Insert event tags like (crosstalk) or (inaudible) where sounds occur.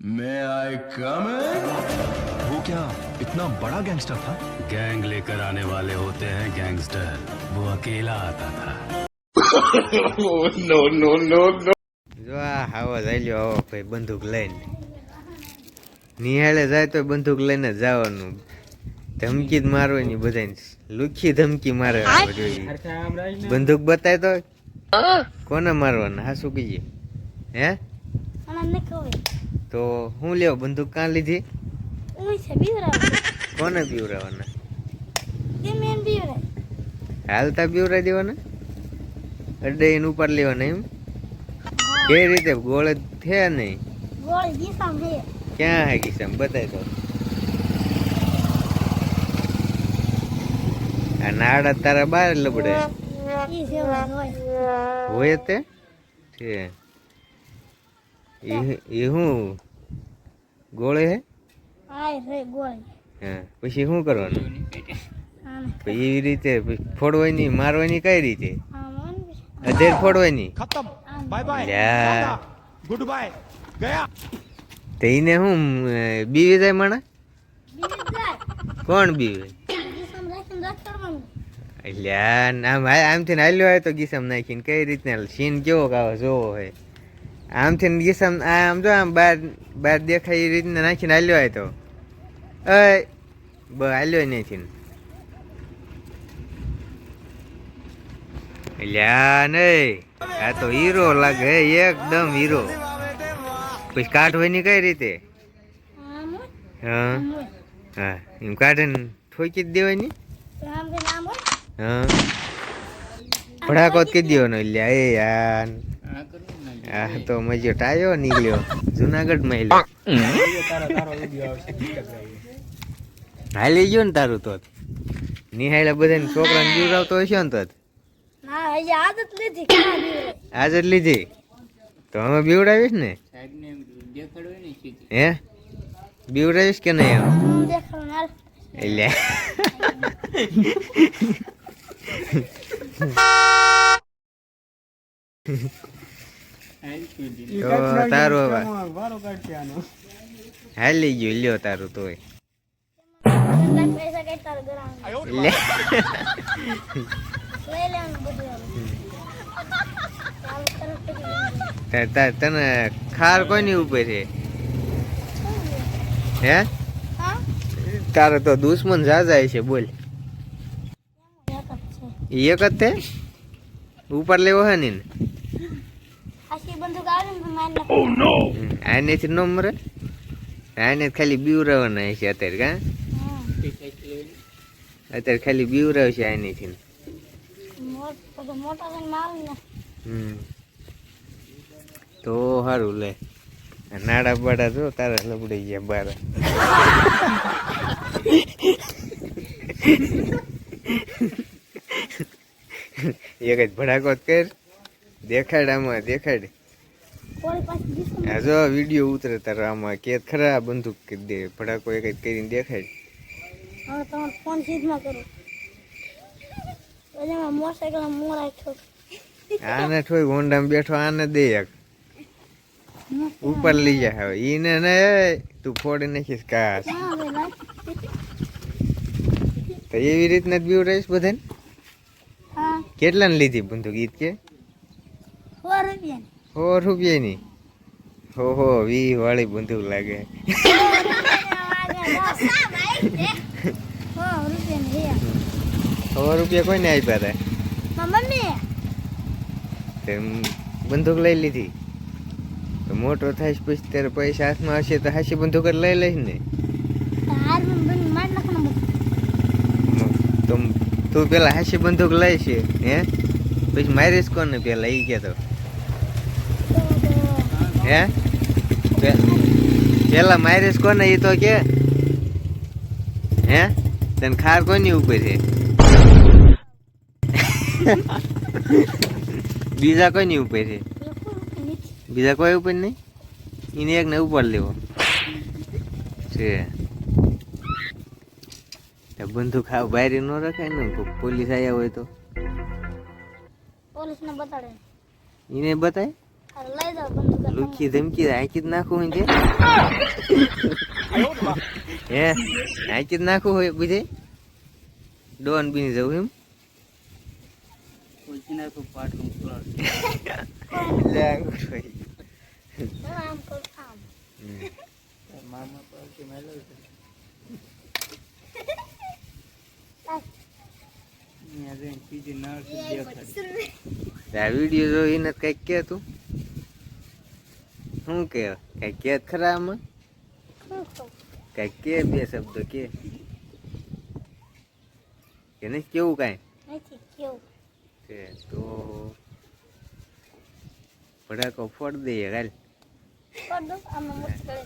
May I come in? वो क्या इतना बड़ा गैंगस्टर था गैंग लेकर आने वाले होते हैं गैंगस्टर वो अकेला आता था જો આ હાવો ચાલ્યો આવો ભાઈ બંદૂક લઈને નિહાળે જાય તો બંદૂક લઈને જ જવાનું ધમકી જ મારવાની બધાને લુખી ધમકી મારે આ બધું. બંદૂક બતાય તો કોને મારવાના હા શું કહીએ હે મને ખબર તો હું લેવો બંદૂક કાં લીધી? કોને પીવરાવાના હાલતા પીવરાઈ દેવાના? અડે એને ઉપર લેવાના એમ? કે રીતે ગોળ છે નહીં. ક્યાં હે કિસમ બતાય તો. આ નાડા તારા બાર લબડે. હોય. તે? છે. ઈ હું? ગોળે હે? હા પછી શું કરવાનું? એવી રીતે ફોડવાની મારવાની કઈ રીતે? અધેર ફોડવાની. ગુડ બાય ગયા. તેને હું બીવી જાય માણા? કોણ બીવે? એટલે આમ આમથી નાલ્યો હોય તો ગીસમ નાખીને કઈ રીતના સીન કેવો કાવો જોવો હોય. આમથી ને ગીસમ આમ જો આમ બાર બાર દેખાય એ રીતના નાખીને હાલ્યો હોય તો. અય બ હાલ્યો નહીં લ્યા નહીં આ તો હીરો લાગે એકદમ હીરો. પછી કાઢવાની કઈ રીતે? આમ હોય હા? આમ હોય હા એમ કાઢીને ઠોકી જ દેવાયની? આમ કે આમ હોય હા. ભડાકો જ કહી દેવાનો લ્યા એ યાર. આ તો મજો ટાયો નીકળ્યો. જુનાગઢમાં હાલી ગયો ને તારું તો. નિહાળે બધાને છોકરાને જીવડાવતો હશે ને તો આદત લીધી. તો અમે બીવડાવીશ ને? હે? બીવડાવીશ કે નહીં હું દેખાડું એટલે. તો તારું હવે હાલી ગયું લ્યો તારું તોય કઈ તને ખાર કોની ઉપર છે? હે? તારે તો દુશ્મન જાય છે બોલ. એક જ એક જ તે ઉપર લેવો હે ને બંદૂક આવે ને આનેથી ન મરે. આને ખાલી બીવરાવાના છે અત્યારે કા? અત્યારે ખાલી બીવરાવ છે આનેથી. મોટ બધો મોટો થઈને મારું ને. હમ. તો સારું લે. નાડા બાડા જો તારા લબડી ગયા બાર. એક જ ભડાકો જ કર. દેખાડામાં દેખાડ. આ જો વીડિયો ઉતરે તારો આમાં કે ખરા બંદૂક કરી દે ભડાકો એક જ કરીને દેખાય. હા તમારે ફોન સીધમાં કરો. એમાં મોટરસાઇકલ મોરા છો આને થોઈ હોન્ડામાં બેઠો આને દે એક. ઉપર લઈ જા હવે. ઈને ને તું ફોડી નાખીશ કાશ. તો એવી રીતના બીવ રહીશ બધાને? કેટલાને કેટલા ને લીધી બંદૂક ઈદ કે? સો રૂપિયા સો રૂપિયાની હો હો વી વાળી બંદૂક લાગે. સો રૂપિયા કોઈને આપ્યા હતા મમ્મી. તેમ બંદૂક લઈ લીધી. તો મોટો થાય પછી ત્યારે પૈસા હાથમાં હશે તો હાસી બંદૂક લઈ લઈશ ને. તો તું પેલા હાસી બંદૂક લઈશ હે? પછી મારીશ કોને પેલા? ઈ કે તો. હે? પેલા મારીશ કોને એ તો કે? હે? તને ખાર કોની ઉપર છે? (laughs) બીજા કોઈની ઉપર છે? બીજા કોઈ ઉપર નહીં? એને એક ને ઉપર લેવો. છે. બંદૂક ખાવ બહાર ન રખાય ને પોલીસ આવ્યા હોય તો. પોલીસ ને બતાડે. એને બતાય? લુખી ધમકી આંકી જ નાખું છે હે આંકી જ નાખું હોય બીજે? ડોન બીની જવું એમ? વીડિયો જોઈને કંઈક કે તું. શું કે? કઈ કે ખરા આમાં? કઈ કે બે શબ્દો કે. કે નહીં? કેવું કાંઈ? છે તો ભડાકો ફોડ દો આમાં મુશ્કેલ